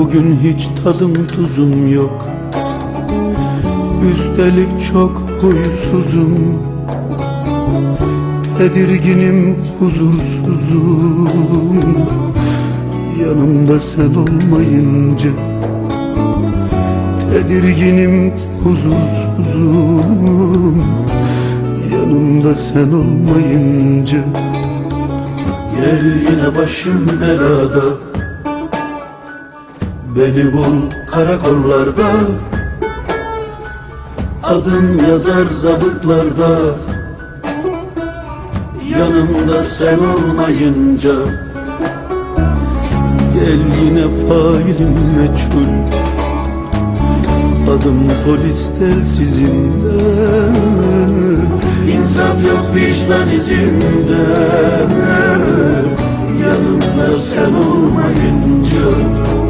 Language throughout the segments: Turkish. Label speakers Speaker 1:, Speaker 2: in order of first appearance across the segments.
Speaker 1: Bugün hiç tadım tuzum yok. Üstelik çok huysuzum. Tedirginim huzursuzum. Yanımda sen olmayınca Tedirginim huzursuzum. Yanımda sen olmayınca Gel yine başım belada Beni bul karakollarda. Adım yazar zabıtlarda. Yanımda sen olmayınca Gel yine failim meçhul. Adım polis telsizinde İnsaf yok vicdan izinde Yanımda sen olmayınca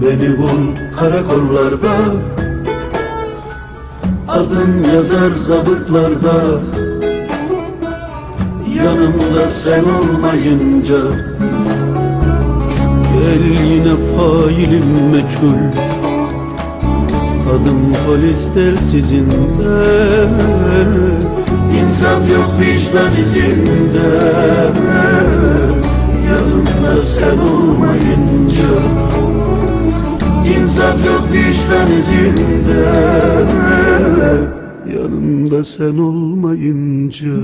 Speaker 1: Bul karakollarda Adım yazar zabıtlarda. Yanımda sen olmayınca Gel yine failim meçhul. Adım polis telsizinde İnsaf yok vicdan izinde vicdan izinde Yanımda sen olmayınca